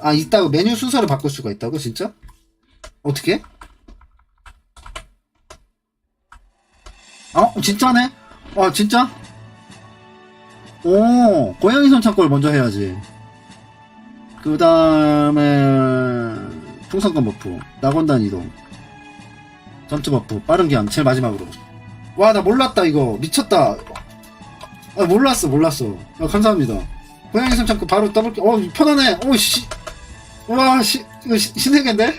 아 있다고 메뉴 순서를 바꿀 수가 있다고 진짜? 어떻게? 어? 진짜네? 어 진짜? 오 고양이 손 창고를 먼저 해야지. 그 다음에 풍선껌 버프 낙원단 이동 전투 버프 빠른 기함 제일 마지막으로. 와 나 몰랐다 이거. 미쳤다. 아 몰랐어 몰랐어. 아, 감사합니다. 고양이 손 창고 바로 더블 어 편하네 오씨 와 씨, 이거 시- 신세계인데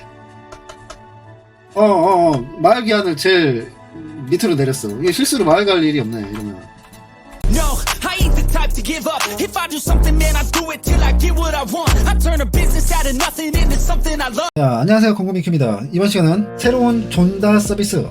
어어 어 마을 기한을 제일 밑으로 내렸어 이게 실수로 마을 갈 일이 없네 이러면 No, I ain't the type to give up. If I do something, man, I do it till I get what I want. I turn a business out of nothing into something I love. 자, 안녕하세요. 공구미큐입니다. 이번 시간은 새로운 존다 서비스,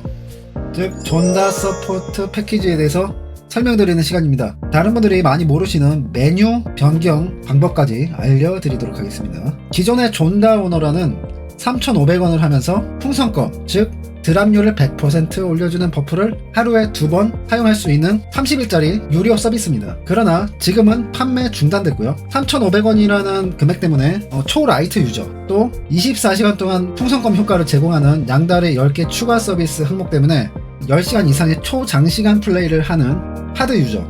즉 존다 서포트 패키지에 대해서 설명드리는 시간입니다. 다른 분들이 많이 모르시는 메뉴 변경 방법까지 알려드리도록 하겠습니다. 기존의 존다 오너라는 3,500원을 하면서 풍선껌, 즉 드랍률을 100% 올려주는 버프를 하루에 두 번 사용할 수 있는 30일짜리 유료 서비스입니다. 그러나 지금은 판매 중단됐고요. 3,500원이라는 금액 때문에 어, 초라이트 유저 또 24시간 동안 풍선껌 효과를 제공하는 양달의 10개 추가 서비스 항목 때문에 10시간 이상의 초장시간 플레이를 하는 하드 유저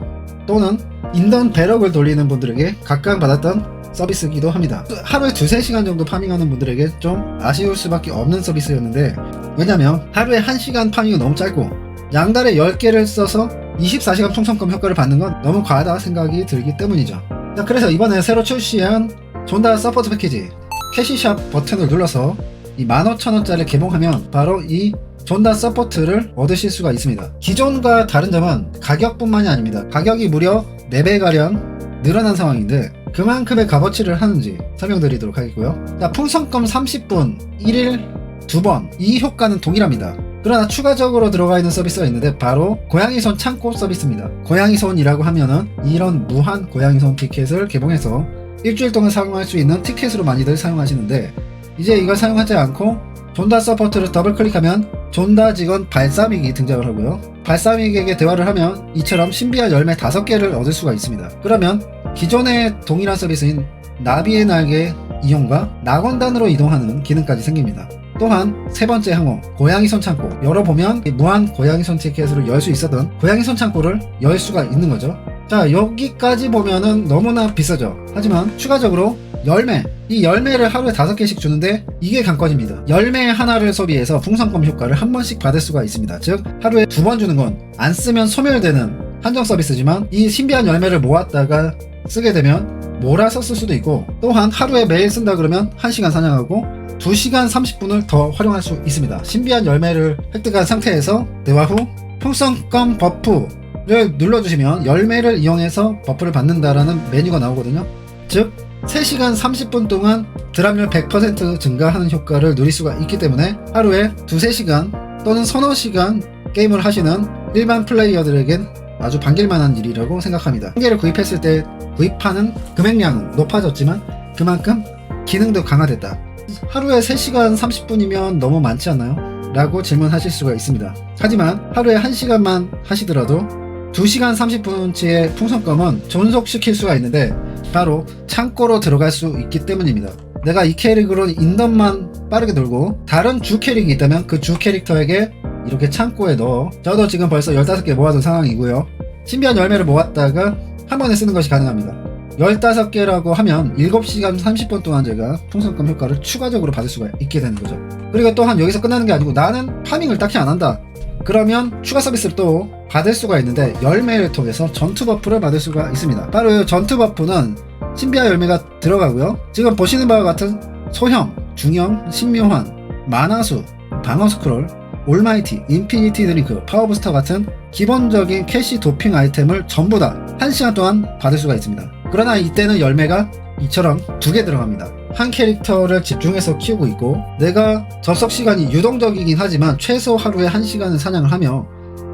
또는 인던 배럭을 돌리는 분들에게 각광받았던 서비스이기도 합니다. 하루에 두세 시간 정도 파밍하는 분들에게 좀 아쉬울 수밖에 없는 서비스였는데 왜냐면 하루에 1시간 파밍이 너무 짧고 양달에 10개를 써서 24시간 풍선껌 효과를 받는 건 너무 과하다 생각이 들기 때문이죠. 자, 그래서 이번에 새로 출시한 존다 서포트 패키지 캐시샵 버튼을 눌러서 이 15,000원짜리 개봉하면 바로 이 존다 서포트를 얻으실 수가 있습니다. 기존과 다른 점은 가격뿐만이 아닙니다. 가격이 무려 4배가량 늘어난 상황인데 그만큼의 값어치를 하는지 설명드리도록 하겠고요. 자, 풍선껌 30분 1일 2번 이 효과는 동일합니다. 그러나 추가적으로 들어가 있는 서비스가 있는데 바로 고양이손 창고 서비스입니다. 고양이손이라고 하면은 이런 무한 고양이손 티켓을 개봉해서 일주일 동안 사용할 수 있는 티켓으로 많이들 사용하시는데 이제 이걸 사용하지 않고 존다 서포트를 더블 클릭하면 존다 직원 발사믹이 등장을 하고요. 발사믹에게 대화를 하면 이처럼 신비한 열매 5개를 얻을 수가 있습니다. 그러면 기존의 동일한 서비스인 나비의 날개 이용과 낙원단으로 이동하는 기능까지 생깁니다. 또한 세 번째 항목 고양이 손 창고 열어보면 이 무한 고양이 손 티켓으로 열 수 있었던 고양이 손 창고를 열 수가 있는 거죠 자 여기까지 보면은 너무나 비싸죠 하지만 추가적으로 열매 이 열매를 하루에 다섯 개씩 주는데 이게 관건입니다 열매 하나를 소비해서 풍선껌 효과를 한 번씩 받을 수가 있습니다 즉 하루에 두 번 주는 건 안 쓰면 소멸되는 한정 서비스지만 이 신비한 열매를 모았다가 쓰게 되면 몰아서 쓸 수도 있고 또한 하루에 매일 쓴다 그러면 1시간 사냥하고 2시간 30분을 더 활용할 수 있습니다. 신비한 열매를 획득한 상태에서 대화 후 풍선껌 버프를 눌러주시면 열매를 이용해서 버프를 받는다라는 메뉴가 나오거든요. 즉 3시간 30분 동안 드랍률 100% 증가하는 효과를 누릴 수가 있기 때문에 하루에 2, 3시간 또는 서너 시간 게임을 하시는 일반 플레이어들에겐 아주 반길만한 일이라고 생각합니다. 한 개를 구입했을 때 구입하는 금액량은 높아졌지만 그만큼 기능도 강화됐다. 하루에 3시간 30분이면 너무 많지 않나요? 라고 질문하실 수가 있습니다. 하지만 하루에 1시간만 하시더라도 2시간 30분치의 풍선껌은 존속시킬 수가 있는데 바로 창고로 들어갈 수 있기 때문입니다. 내가 이 캐릭으로 인던만 빠르게 돌고 다른 주 캐릭이 있다면 그 주 캐릭터에게 이렇게 창고에 넣어 저도 지금 벌써 15개 모아둔 상황이고요. 신비한 열매를 모았다가 한 번에 쓰는 것이 가능합니다. 15개라고 하면 7시간 30분 동안 제가 풍선껌 효과를 추가적으로 받을 수가 있게 되는 거죠. 그리고 또한 여기서 끝나는 게 아니고 나는 파밍을 딱히 안 한다. 그러면 추가 서비스를 또 받을 수가 있는데 열매를 통해서 전투 버프를 받을 수가 있습니다. 바로 이 전투 버프는 신비한 열매가 들어가고요. 지금 보시는 바와 같은 소형, 중형, 신묘한, 만화수, 방어 스크롤, 올마이티, 인피니티 드링크, 파워부스터 같은 기본적인 캐시 도핑 아이템을 전부 다 1시간 동안 받을 수가 있습니다. 그러나 이때는 열매가 이처럼 두 개 들어갑니다. 한 캐릭터를 집중해서 키우고 있고 내가 접속 시간이 유동적이긴 하지만 최소 하루에 1시간을 사냥을 하며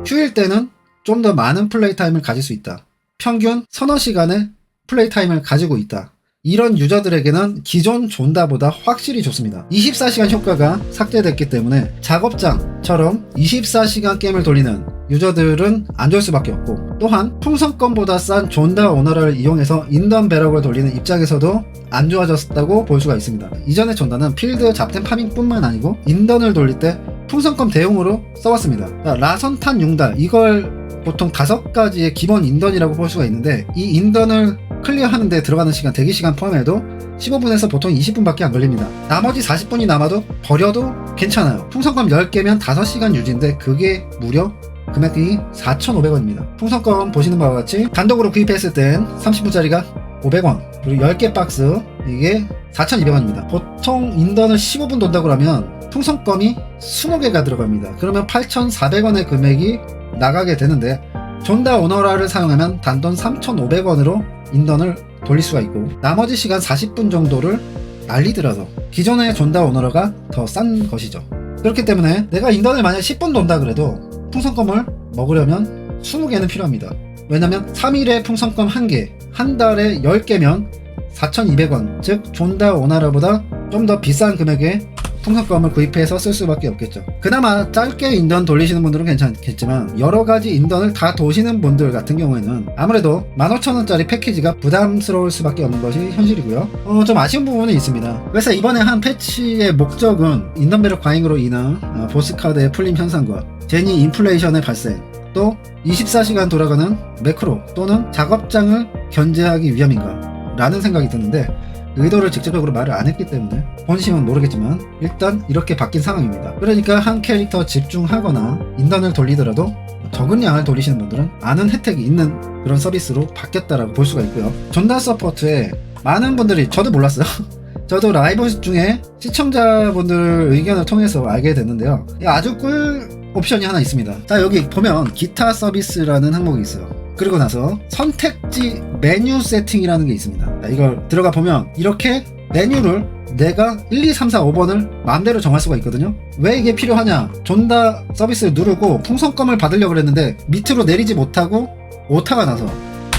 휴일 때는 좀 더 많은 플레이 타임을 가질 수 있다. 평균 서너 시간의 플레이 타임을 가지고 있다. 이런 유저들에게는 기존 존다보다 확실히 좋습니다. 24시간 효과가 삭제됐기 때문에 작업장처럼 24시간 게임을 돌리는 유저들은 안 좋을 수밖에 없고 또한 풍선권보다 싼 존다 오너라를 이용해서 인던 배럭을 돌리는 입장에서도 안 좋아졌다고 볼 수가 있습니다. 이전의 존다는 필드 잡템 파밍뿐만 아니고 인던을 돌릴 때 풍선껌 대용으로 써왔습니다. 자, 라선탄 융달 이걸 보통 다섯 가지의 기본 인던이라고 볼 수가 있는데 이 인던을 클리어하는데 들어가는 시간 대기 시간 포함해도 15분에서 보통 20분밖에 안 걸립니다. 나머지 40분이 남아도 버려도 괜찮아요. 풍선껌 10개면 5시간 유지인데 그게 무려 금액이 4,500원입니다. 풍선껌 보시는 바와 같이 단독으로 구입했을 땐 30분짜리가 500원 그리고 10개 박스 이게 4,200원입니다. 보통 인던을 15분 돈다고 하면 풍선껌이 20개가 들어갑니다. 그러면 8,400원의 금액이 나가게 되는데 존다 오너라를 사용하면 단돈 3,500원으로 인던을 돌릴 수가 있고 나머지 시간 40분 정도를 날리더라도 기존의 존다 오너라가 더 싼 것이죠. 그렇기 때문에 내가 인던을 만약 10분 돈다 그래도 풍선껌을 먹으려면 20개는 필요합니다. 왜냐면 3일에 풍선껌 1개, 한 달에 10개면 4,200원, 즉 존다 오나라보다 좀 더 비싼 금액의 풍선껌을 구입해서 쓸 수밖에 없겠죠. 그나마 짧게 인던 돌리시는 분들은 괜찮겠지만 여러 가지 인던을 다 도시는 분들 같은 경우에는 아무래도 15,000원짜리 패키지가 부담스러울 수밖에 없는 것이 현실이고요. 어, 좀 아쉬운 부분은 있습니다. 그래서 이번에 한 패치의 목적은 인던 배력 과잉으로 인한 어, 보스 카드의 풀림 현상과 제니 인플레이션의 발생 또 24시간 돌아가는 매크로 또는 작업장을 견제하기 위함인가 라는 생각이 드는데 의도를 직접적으로 말을 안 했기 때문에 본심은 모르겠지만 일단 이렇게 바뀐 상황입니다. 그러니까 한 캐릭터 집중하거나 인던을 돌리더라도 적은 양을 돌리시는 분들은 아는 혜택이 있는 그런 서비스로 바뀌었다라고 볼 수가 있고요. 전달 서포트에 많은 분들이 저도 몰랐어요. 저도 라이브 중에 시청자분들 의견을 통해서 알게 됐는데요. 아주 꿀 옵션이 하나 있습니다. 자, 여기 보면 기타 서비스라는 항목이 있어요. 그리고 나서 선택지 메뉴 세팅이라는 게 있습니다. 자, 이걸 들어가 보면 이렇게 메뉴를 내가 1, 2, 3, 4, 5번을 마음대로 정할 수가 있거든요. 왜 이게 필요하냐? 존다 서비스를 누르고 풍선껌을 받으려고 그랬는데 밑으로 내리지 못하고 오타가 나서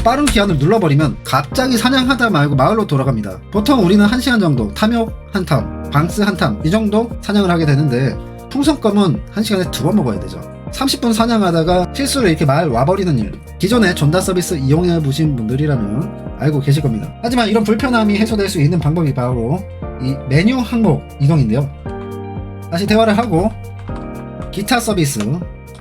빠른 기한을 눌러버리면 갑자기 사냥하다 말고 마을로 돌아갑니다. 보통 우리는 1시간 정도 탐욕 한 탐, 방스 한탐 이 정도 사냥을 하게 되는데 풍선껌은 1시간에 두 번 먹어야 되죠. 30분 사냥하다가 실수로 이렇게 마을 와버리는 일. 기존에 존다 서비스 이용해 보신 분들이라면 알고 계실 겁니다. 하지만 이런 불편함이 해소될 수 있는 방법이 바로 이 메뉴 항목 이동인데요. 다시 대화를 하고 기타 서비스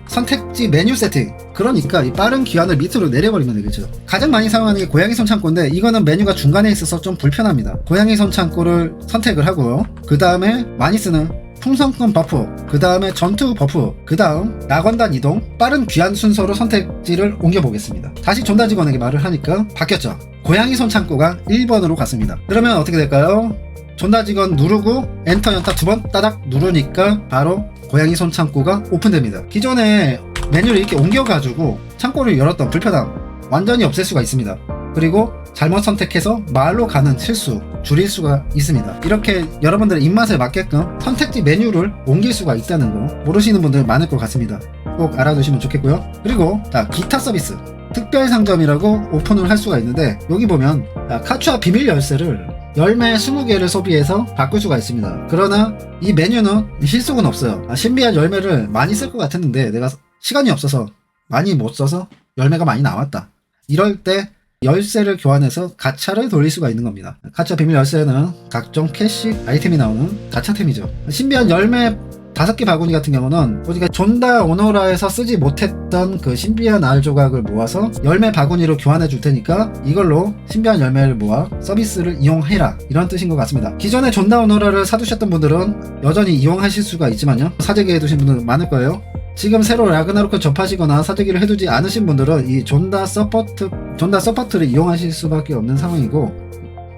선택지 메뉴 세팅 그러니까 이 빠른 기한을 밑으로 내려버리면 되겠죠 가장 많이 사용하는 게 고양이 손 창고인데 이거는 메뉴가 중간에 있어서 좀 불편합니다 고양이 손 창고를 선택을 하고요 그 다음에 많이 쓰는 풍선권 버프 그 다음에 전투 버프 그 다음 낙원단 이동 빠른 귀한 순서로 선택지를 옮겨 보겠습니다 다시 존다 직원에게 말을 하니까 바뀌었죠 고양이 손 창고가 1번으로 갔습니다 그러면 어떻게 될까요 존다 직원 누르고 엔터 연타 두 번 따닥 누르니까 바로 고양이 손 창고가 오픈됩니다. 기존에 메뉴를 이렇게 옮겨가지고 창고를 열었던 불편함 완전히 없앨 수가 있습니다. 그리고 잘못 선택해서 마을로 가는 실수 줄일 수가 있습니다. 이렇게 여러분들의 입맛에 맞게끔 선택지 메뉴를 옮길 수가 있다는 거 모르시는 분들 많을 것 같습니다. 꼭 알아두시면 좋겠고요. 그리고 자, 기타 서비스 특별 상점이라고 오픈을 할 수가 있는데 여기 보면 자, 카츠아 비밀 열쇠를 열매 20개를 소비해서 바꿀 수가 있습니다. 그러나 이 메뉴는 실속은 없어요. 아, 신비한 열매를 많이 쓸 것 같았는데 내가 시간이 없어서 많이 못 써서 열매가 많이 나왔다. 이럴 때 열쇠를 교환해서 가차를 돌릴 수가 있는 겁니다. 가차 비밀 열쇠는 각종 캐시 아이템이 나오는 가차템이죠. 신비한 열매 다섯 개 바구니 같은 경우는 우리가 존다 오너라에서 쓰지 못했던 그 신비한 알 조각을 모아서 열매 바구니로 교환해 줄 테니까 이걸로 신비한 열매를 모아 서비스를 이용해라 이런 뜻인 것 같습니다. 기존에 존다 오너라를 사두셨던 분들은 여전히 이용하실 수가 있지만요. 사재기에 두신 분들 많을 거예요. 지금 새로 라그나로크 접하시거나 사재기를 해두지 않으신 분들은 이 존다 서포트 존다 서포트를 이용하실 수밖에 없는 상황이고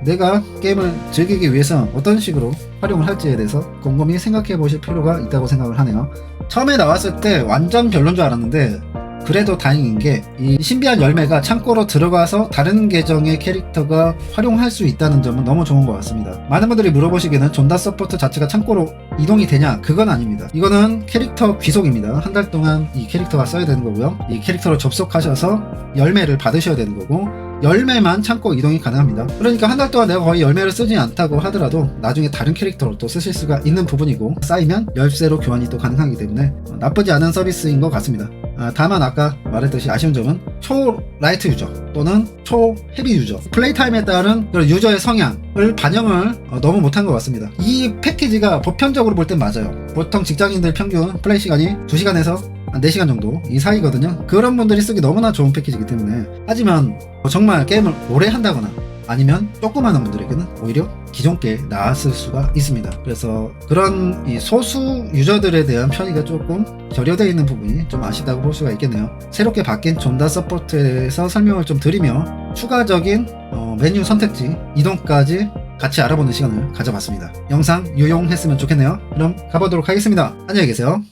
내가 게임을 즐기기 위해서 어떤 식으로 활용을 할지에 대해서 곰곰이 생각해 보실 필요가 있다고 생각을 하네요. 처음에 나왔을 때 완전 별론 줄 알았는데 그래도 다행인 게 이 신비한 열매가 창고로 들어가서 다른 계정의 캐릭터가 활용할 수 있다는 점은 너무 좋은 것 같습니다. 많은 분들이 물어보시기에는 존다 서포트 자체가 창고로 이동이 되냐? 그건 아닙니다. 이거는 캐릭터 귀속입니다. 한 달 동안 이 캐릭터가 써야 되는 거고요. 이 캐릭터로 접속하셔서 열매를 받으셔야 되는 거고 열매만 참고 이동이 가능합니다. 그러니까 한 달 동안 내가 거의 열매를 쓰지 않다고 하더라도 나중에 다른 캐릭터로 또 쓰실 수가 있는 부분이고 쌓이면 열쇠로 교환이 또 가능하기 때문에 어, 나쁘지 않은 서비스인 것 같습니다. 아, 다만 아까 말했듯이 아쉬운 점은 초 라이트 유저 또는 초 헤비 유저 플레이 타임에 따른 그런 유저의 성향을 반영을 어, 너무 못한 것 같습니다. 이 패키지가 보편적으로 볼 땐 맞아요. 보통 직장인들 평균 플레이 시간이 2시간에서 한 4시간 정도 이 사이거든요. 그런 분들이 쓰기 너무나 좋은 패키지이기 때문에 하지만 뭐 정말 게임을 오래 한다거나 아니면 조그마한 분들에게는 오히려 기존 게 나았을 수가 있습니다. 그래서 그런 이 소수 유저들에 대한 편의가 조금 결여되어 있는 부분이 좀 아쉽다고 볼 수가 있겠네요. 새롭게 바뀐 존다 서포트에 대해서 설명을 좀 드리며 추가적인 어, 메뉴 선택지 이동까지 같이 알아보는 시간을 가져봤습니다. 영상 유용했으면 좋겠네요. 그럼 가보도록 하겠습니다. 안녕히 계세요.